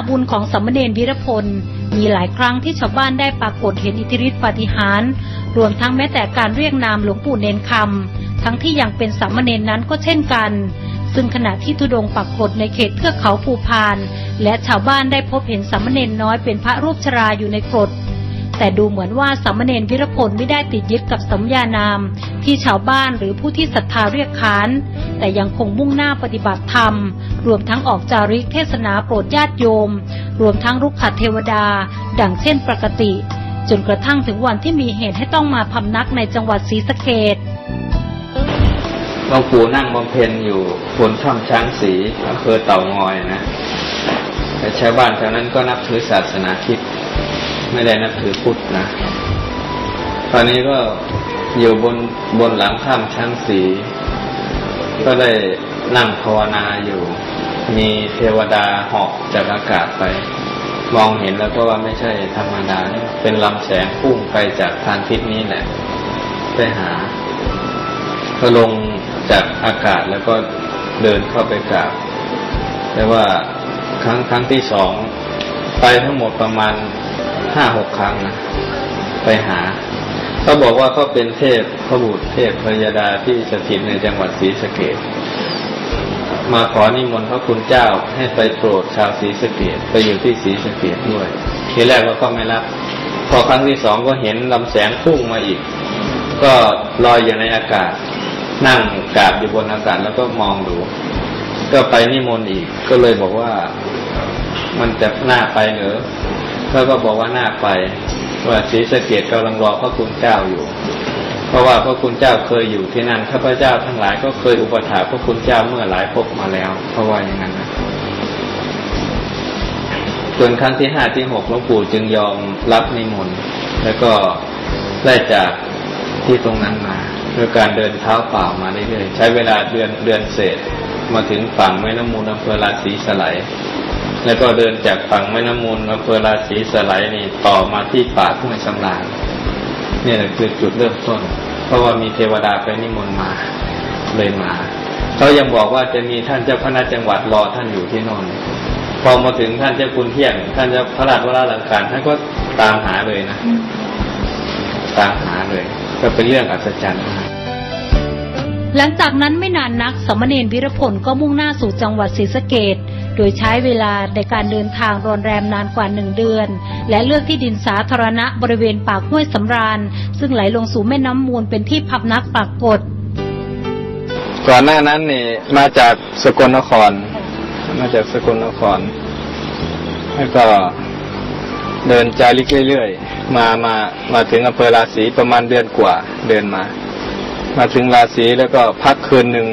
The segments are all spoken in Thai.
าบุญของสามเณรวิรพล มีหลายครั้งที่ชาวบ้านได้ปรากฏเห็นอิทธิฤทธิปาฏิหาริย์รวมทั้งแม้แต่การเรียกนามหลวงปู่เนนคำทั้งที่ยังเป็นสามเณรนั้นก็เช่นกัน ซึ่งขณะที่ทุดงปักกฏในเขตเทือกเขาภูพาน และชาวบ้านได้พบเห็นสามเณรน้อยเป็นพระรูปชราอยู่ในกรดแต่ดูเหมือนว่าสามเณรวิรพลไม่ได้ติดยึดกับสัญญานาม ที่ชาวบ้านหรือผู้ที่ศรัทธาเรียกขาน แต่ยังคงมุ่งหน้าปฏิบัติธรรม รวมทั้งออกจาริกเทศนาโปรดญาติโยม รวมทั้งรุกขเทวดา ดังเช่นปกติ จนกระทั่งถึงวันที่มีเหตุให้ต้องมาพำนักในจังหวัดศรีสะเกษหลวงปู่นั่งบำเพ็ญอยู่บนถ้ำช้างสีอำเภอเต่างอยนะแต่ชาวบ้านแถวนั้นก็นับถือศาสนาคิดไม่ได้นับถือพุทธนะ ตอนนี้ก็อยู่บนบนหลังถ้ำช้างสี ก็ได้นั่งภาวนาอยู่ มีเทวดาเหาะจากอากาศไป มองเห็นแล้วก็ว่าไม่ใช่ธรรมดา เป็นลำแสงพุ่งไปจากทางทิศนี้แหละ ไปหา ก็ลงจากอากาศแล้วก็เดินเข้าไปกราบ แต่ว่าครั้งครั้งที่สอง ไปทั้งหมดประมาณห้าหกครั้งนะ ไปหา เขาบอกว่าเขาเป็นเทพพระบุตรเทพพยดาที่สถิตในจังหวัดศรีสะเกดมาขอนิมนต์พระคุณเจ้าให้ไปโปรดชาวศรีสะเกดไปอยู่ที่ศรีสะเกดด้วย ทีแรกก็ไม่รับ พอครั้งที่สองก็เห็นลำแสงพุ่งมาอีก ก็ลอยอยู่ในอากาศ นั่งกราบอยู่บนอากาศแล้วก็มองดู ก็ไปนิมนต์อีก ก็เลยบอกว่า มันจะน่าไปเหรอ แล้วก็บอกว่าน่าไปว่าศรีสะเกดกำลังรอพระคุณเจ้าอยู่ เพราะว่าพระคุณเจ้าเคยอยู่ที่นั่นข้าพเจ้าทั้งหลายก็เคยอุปถัมภ์พระคุณเจ้าเมื่อหลายภพมาแล้วเพราะว่าอย่างนั้นนะจนครั้งที่ห้าที่หกหลวงปู่จึงยอมรับนิมนต์แล้วก็ได้จากที่ตรงนั้นมาโดยการเดินเท้าเปล่ามาเรื่อยๆใช้เวลาเดือนเดือนเศษมาถึงฝั่งแม่น้ำมูลอำเภอราศีสไล แล้วก็เดินจากฝั่งแม่น้ำมูลอำเภอราศีสไลยนี่ต่อมาที่ป่าทุ่งสำราญเนี่แหละคือจุดเริ่มต้น เพราะว่ามีเทวดาไปนิมนต์มาเลยมาเขายังบอกว่าจะมีท่านเจ้าคณะจังหวัดรอท่านอยู่ที่นนพอมาถึงท่านเจ้าคุณเที่ยง ท่านเจ้าพระราชวราลังการท่านก็ตามหาเลยนะ ตามหาเลย ก็เป็นเรื่องอัศจรรย์มากหลังจากนั้นไม่นานนักสมเณรวิรพลก็มุ่งหน้าสู่จังหวัดศรีสะเกด โดยใช้เวลาในการเดินทางรอนแรมนานกว่าหนึ่งเดือน และเลือกที่ดินสาธารณะบริเวณปากห้วยสำราญ ซึ่งไหลลงสู่แม่น้ำมูลเป็นที่พับนักปรากฏ ก่อนหน้านั้นนี่มาจากสกลนคร มาจากสกลนคร แล้วก็เดินจาริกเรื่อยๆ มามามาถึงอำเภอราศีประมาณเดือนกว่าเดินมา มาถึงราศีแล้วก็พักคืนหนึ่ง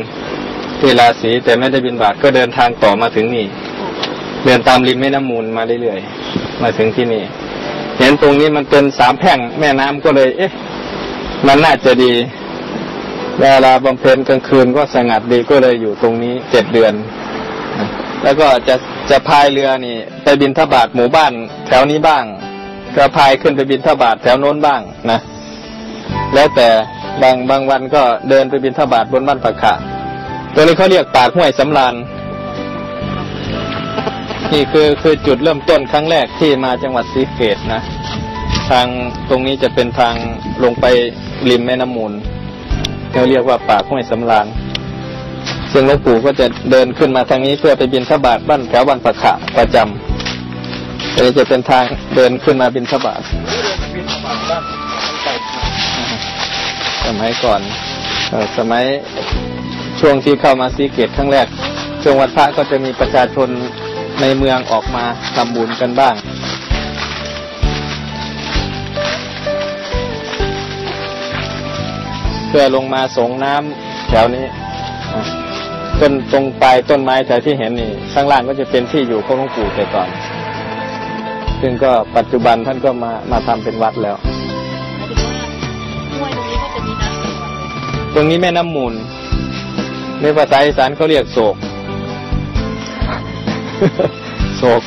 ที่ราศีแต่ไม่ได้บินบาตก็เดินทางต่อมาถึงนี่ เดินตามริมแม่น้ำมูลมาเรื่อยๆมาถึงที่นี่ เห็นตรงนี้มันเป็นสามแพ่งแม่น้ำก็เลย เอ๊ะ มันน่าจะดีเวลาบำเพ็ญกลางคืนก็สงัดดีก็เลยอยู่ตรงนี้เจ็ดเดือน แล้วก็จะจะพายเรือนี่ ไปบินทบาทหมู่บ้านแถวนี้บ้าง ก็พายขึ้นไปบินทบาทแถวโน้นบ้างนะ แล้วแต่บางบางวันก็เดินไปบินทบาทบนบ้านปะขะ ตัวนี้เขาเรียกปากห้วยสำรานนี่คือคือจุดเริ่มต้นครั้งแรกที่มาจังหวัดศรีสะเกตนะ ทางตรงนี้จะเป็นทางลงไปริมแม่น้ำมูลเขาเรียกว่าปากห้วยสำรานซึ่งหลวงปู่ก็จะเดินขึ้นมาทางนี้เพื่อไปบินทบาทบ้านแถวบ้านปะขะประจำอันนี้จะเป็นทางเดินขึ้นมาบินทบาทสมัยก่อนสมัย ช่วงที่เข้ามาซีเกตครั้งแรก ช่วงวันพระก็จะมีประชาชนในเมืองออกมาทำบุญกันบ้าง เพื่อลงมาสงน้ำแถวนี้อะต้นตรงปลายต้นไม้แถวที่เห็นนี่ข้างล่างก็จะเป็นที่อยู่ของหลวงปู่แต่ก่อน ซึ่งก็ปัจจุบันท่านก็มามาทำเป็นวัดแล้ว ตรงนี้แม่น้ำมูล ในภาษาอีสานเขาเรียกโศก โศก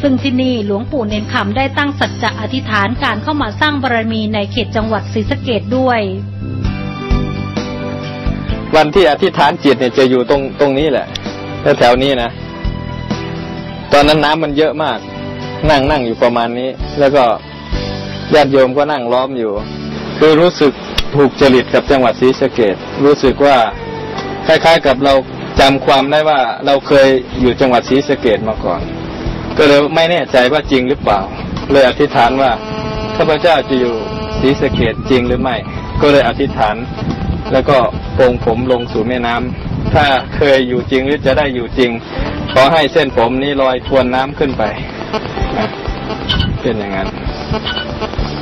ซึ่งที่นี่หลวงปู่เน้นคำได้ตั้งสัจจะอธิษฐานการเข้ามาสร้างบารมีในเขตจังหวัดศรีสะเกดด้วย วันที่อธิษฐานจิตเนี่ยจะอยู่ตรงตรงนี้แหละแล้วแถวนี้นะ ตอนนั้นน้ำมันเยอะมาก นั่งนั่งอยู่ประมาณนี้ แล้วก็ญาติโยมก็นั่งล้อมอยู่ คือรู้สึก ถูกจริตกับจังหวัดศรีสะเกดรู้สึกว่าคล้ายๆกับเราจำความได้ว่าเราเคยอยู่จังหวัดศรีสะเกดมาก่อน ก็เลยไม่แน่ใจว่าจริงหรือเปล่า เลยอธิษฐานว่าข้าพเจ้าจะอยู่ศรีสะเกดจริงหรือไม่ ก็เลยอธิษฐาน แล้วก็โปรงผมลงสู่แม่น้ำถ้าเคยอยู่จริงหรือจะได้อยู่จริง ขอให้เส้นผมนี้ลอยทวนน้ำขึ้นไปนะเป็นอย่างนั้น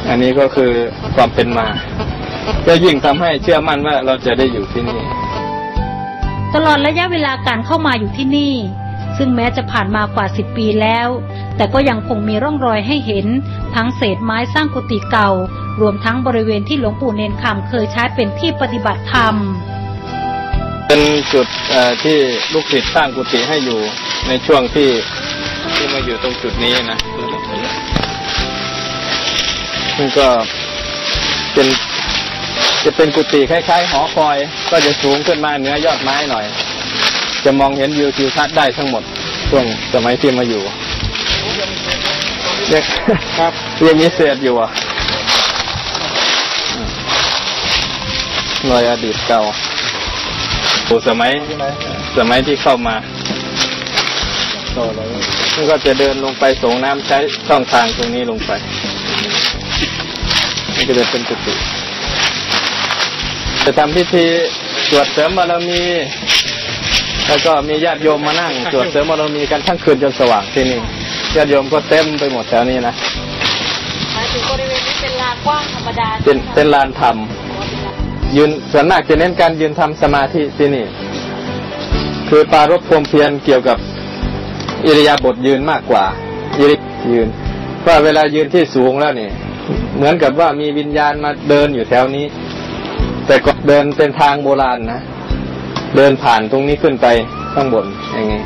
อันนี้ก็คือความเป็นมา จะยิ่งทำให้เชื่อมั่นว่าเราจะได้อยู่ที่นี่ ตลอดระยะเวลาการเข้ามาอยู่ที่นี่ ซึ่งแม้จะผ่านมากว่าสิบปีแล้ว แต่ก็ยังคงมีร่องรอยให้เห็น ทั้งเศษไม้สร้างกุฏิเก่า รวมทั้งบริเวณที่หลวงปู่เนนคำเคยใช้เป็นที่ปฏิบัติธรรม เป็นจุดเอ่อที่ลูกศิษย์สร้างกุฏิให้อยู่ในช่วงที่ที่มาอยู่ตรงจุดนี้นะซึ่งก็เป็น จะเป็นกุฏิคล้ายๆหอคอย ก็จะสูงขึ้นมาเหนือยอดไม้หน่อย จะมองเห็นวิวทิวทัศน์ได้ทั้งหมดช่วงสมัยที่มาอยู่เนี่ยครับยังมีเศษอยู่อะอืมรอยอดีตเก่าโอ้สมัย สมัยที่เข้ามามันก็จะเดินลงไปส่งน้ำใช้ช่องทางตรงนี้ลงไป มันก็จะเป็นกุฏิ จะทำพิธีสวดเสริมบารมี แล้วก็มีญาติโยมมานั่งสวดเสริมบารมีกันทั้งคืนจนสว่างที่นี่ญาติโยมก็เต็มไปหมดแถวนี้นะหมายถึงบริเวณนี้เป็นลานกว้างธรรมดาเป็นเป็นลานธรรมยืนส่วนมากจะเน้นการยืนทำสมาธิที่นี่ คือปรารบความเพียรเกี่ยวกับอิริยาบถยืนมากกว่าอิริยืนเพราะเวลายืนที่สูงแล้วนี่ เหมือนกับว่ามีวิญญาณมาเดินอยู่แถวนี้ แต่ก็เดินเป็นทางโบราณนะ เดินผ่านตรงนี้ขึ้นไปข้างบนอย่างงี้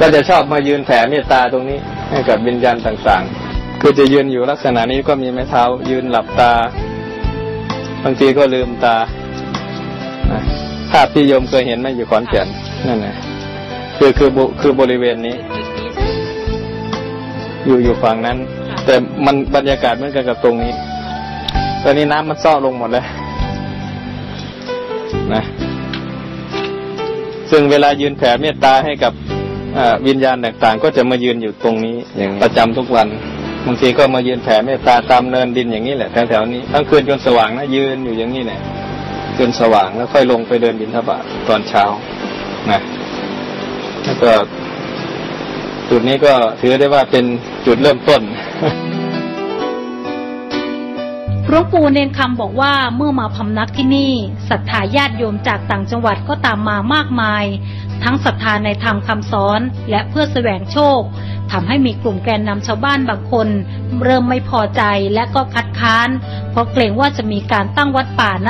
ก็จะชอบมายืนแผ่เมตตาตรงนี้ให้กับวิญญาณต่างๆ คือจะยืนอยู่ลักษณะนี้ก็มีไม้เท้า ยืนหลับตา บางทีก็ลืมตา ภาพที่โยมเคยเห็นไหมอยู่ขอนแก่นนั่นนะคือคือคือบริเวณนี้ อยู่อยู่ฝั่งนั้น แต่มันบรรยากาศเหมือนกันกับตรงนี้ ตอนนี้น้ำมันซ่อลงหมดแล้ว นะซึ่งเวลายืนแผ่เมตตาให้กับอ่าวิญญาณต่างๆ ก็จะมายืนอยู่ตรงนี้อย่างประจำทุกวันบางทีก็มายืนแผ่เมตตาตามเนินดินอย่างนี้แหละแถวๆนี้ทั้งคืนจนสว่างนะยืนอยู่อย่างนี้แหละจนสว่างแล้วค่อยลงไปเดินบิณฑบาตตอนเช้านะแล้วก็จุดนี้ก็ถือได้ว่าเป็นจุดเริ่มต้น หลวงปู่เนนคำบอกว่าเมื่อมาพำนักที่นี่ศรัทธาญาติโยมจากต่างจังหวัดก็ตามมามากมาย ทั้งศรัทธาในธรรมคำสอนและเพื่อแสวงโชคทำให้มีกลุ่มแกนนำชาวบ้านบางคน เริ่มไม่พอใจและก็คัดค้าน เพราะเกรงว่าจะมีการตั้งวัดป่าณ